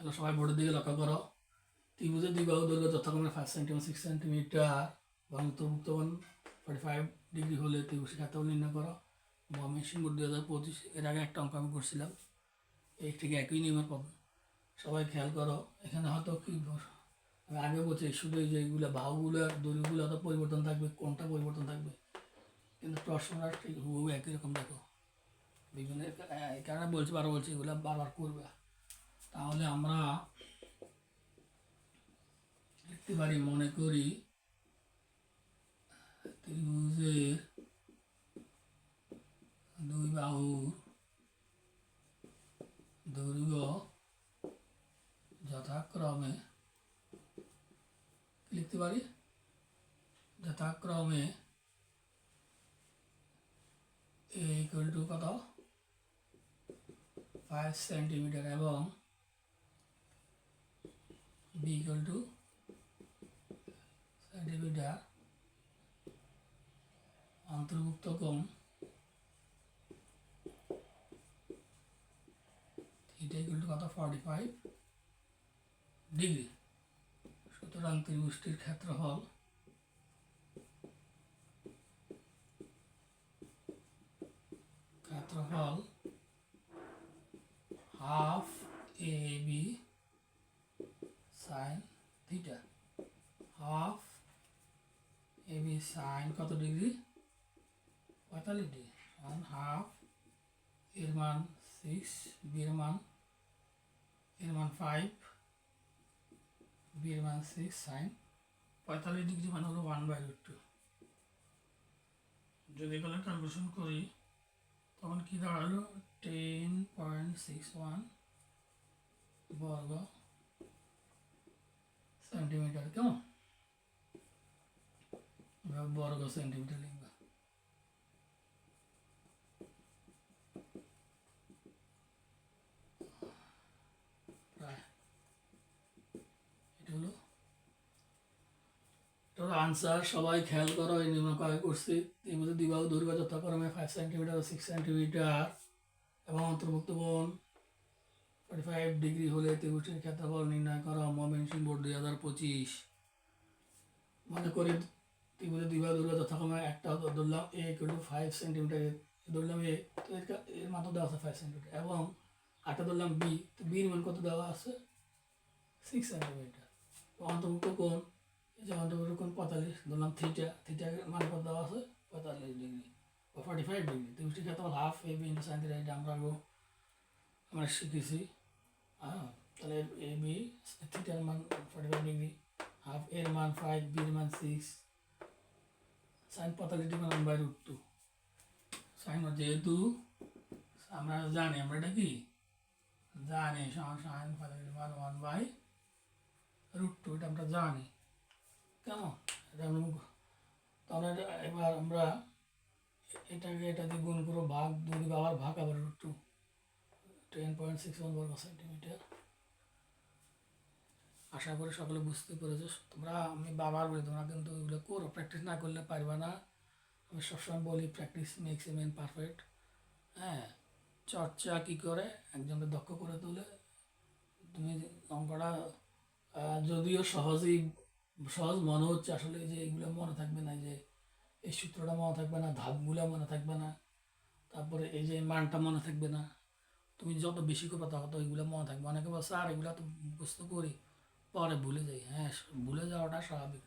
Hello, সবাই বোর্ডের দিকে লক্ষ্য করো। ত্রিভুজের দুই বাহু দৈর্ঘ্য যথাক্রমে ফাইভ সেন্টিমিটার সিক্স সেন্টিমিটার এবং অন্তর্ভুক্ত কোণ ফর্টি ফাইভ ডিগ্রি হলে ত্রিভুজের ক্ষেত্রফল নির্ণয় করো। ময়মনসিং বোর্ড দুই হাজার পঁচিশ, এর আগে একটা অঙ্ক আমি করছিলাম। এই ঠিক একই নিয়মের পাবো। সবাই খেয়াল করো, এখানে হয়তো কি আগে বলছি, শুধু এই যে এইগুলো বাহুগুলোর দড়িগুলো হয়তো পরিবর্তন থাকবে, কোনটা পরিবর্তন থাকবে? কিন্তু প্রশ্নটা ঠিক হুবহু একই রকম দেখো। বিভিন্ন এই কারণে বলছি, বারবার বলছি, এগুলো বারবার করবে। তাহলে আমরা পারি, মনে করি ত্রিভুজের দুই বাহুর দৈর্ঘ্য যথাক্রমে লিখতে পারি? যথাক্রমে এ ইকুয়াল টু কত? ফাইভ সেন্টিমিটার এবং বি ইকুয়াল টু সেন্টিমিটার অন্তর্ভুক্ত কোণ থিটা ইকুয়াল টু কত? ফর্টি ফাইভ ডিগ্রি সুতরাং ত্রিভুজটির ক্ষেত্রফল ক্ষেত্রফল half A B sine theta half A B sine কত ডিগ্রি? পঁয়তাল্লিশ ডিগ্রি। সমান হাফ এর মান সিক্স বির মান, এর মান ফাইভ বির মান সিক্স সাইন পঁয়তাল্লিশ ডিগ্রি মানে হলো ওয়ান বাই রুট টু যদি এগুলো ক্যালকুলেশন করি, তখন কি দাঁড়াল? টেন পয়েন্ট সিক্স ওয়ান বর্গ সেন্টিমিটার কেমন? বর্গ সেন্টিমিটার লিখবা প্রায়। এটা হলো। তোর আনসার সবাই খেয়াল করো, এই নিম্ন কয় করছি। ত্রিভুজের দ্বিবাহু দৈর্ঘ্য যথাক্রমে ফাইভ সেন্টিমিটার ও সিক্স সেন্টিমিটার এবং অন্তর্ভুক্ত বন ফর্টি ফাইভ ডিগ্রি হলে ত্রিভুজটির ক্ষেত্রফল নির্ণয় করো ময়মনসিংহ বোর্ড দুই হাজার পঁচিশ। মনে করি ত্রিভুজের দ্বিবাহু দৈর্ঘ্য যথাক্রমে একটা ধরলাম A equal to five centimeter ধরলাম এ তো এর মাত্র দেওয়া আছে ফাইভ সেন্টিমিটার এবং আটটা ধরলাম বি তো বির মান কত দেওয়া আছে? সিক্স সেন্টিমিটার অন্তর্ভুক্ত কোণ, এই যে অন্তর্ভুক্ত কোণ পঁয়তাল্লিশ ধরলাম থিটা থিটার মান কত দেওয়া আছে? পঁয়তাল্লিশ ডিগ্রি বা ফর্টি ফাইভ ডিগ্রি তো ত্রিভুজটির ক্ষেত্রে half A B into sine theta এটা আমরা আমরা শিখেছি। হ্যাঁ তাহলে এ বি থিটার মান ফর্টি ফাইভ ডিগ্রি হাফ এর মান ফাইভ বির মান সিক্স সাইন পঁয়তাল্লিশ ডিগ্রি মান বাই রুট সাইন যেহেতু, আমরা জানি, আমরা এটা কি? জানি সাইন পঁয়তাল্লিশ মান ওয়ান বাই রুট টু এটা আমরা জানি। কেমন? এটা আমরা তাহলে এবার আমরা এটাকে এটা দিয়ে গুণ করব ভাগ, দুই দিকে আবার ভাগ, আবার root two ten point six one বর্গ সেন্টিমিটার আশা করি সকলে বুঝতে পেরেছ। তোমরা, আমি বাবার বলি, তোমরা কিন্তু এগুলো করো। প্র্যাকটিস না করলে পারবে না। আমি সবসময় বলি practice makes a men perfect হ্যাঁ চর্চা কী করে? একজনকে দক্ষ করে তোলে। তুমি অঙ্কটা যদিও সহজেই, সহজ মনে হচ্ছে আসলে যে এগুলো মনে থাকবে না যে এই সূত্রটা মনে থাকবে না, ধাপগুলো মনে থাকবে না, তারপরে এই যে মানটা মনে থাকবে না। তুমি যত বেশি করবে, তত এগুলো মনে থাকবে। অনেকে বলছে, আর এগুলো তো মুখস্থ করি। পরে ভুলে যাই। হ্যাঁ ভুলে যাওয়াটা স্বাভাবিক।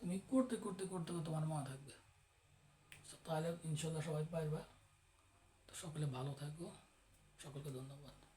তুমি করতে করতে করতে তোমার মনে থাকবে। তাহলে ইনশাল্লাহ সবাই পারবা। তো সকলে ভালো থাকো। সকলকে ধন্যবাদ।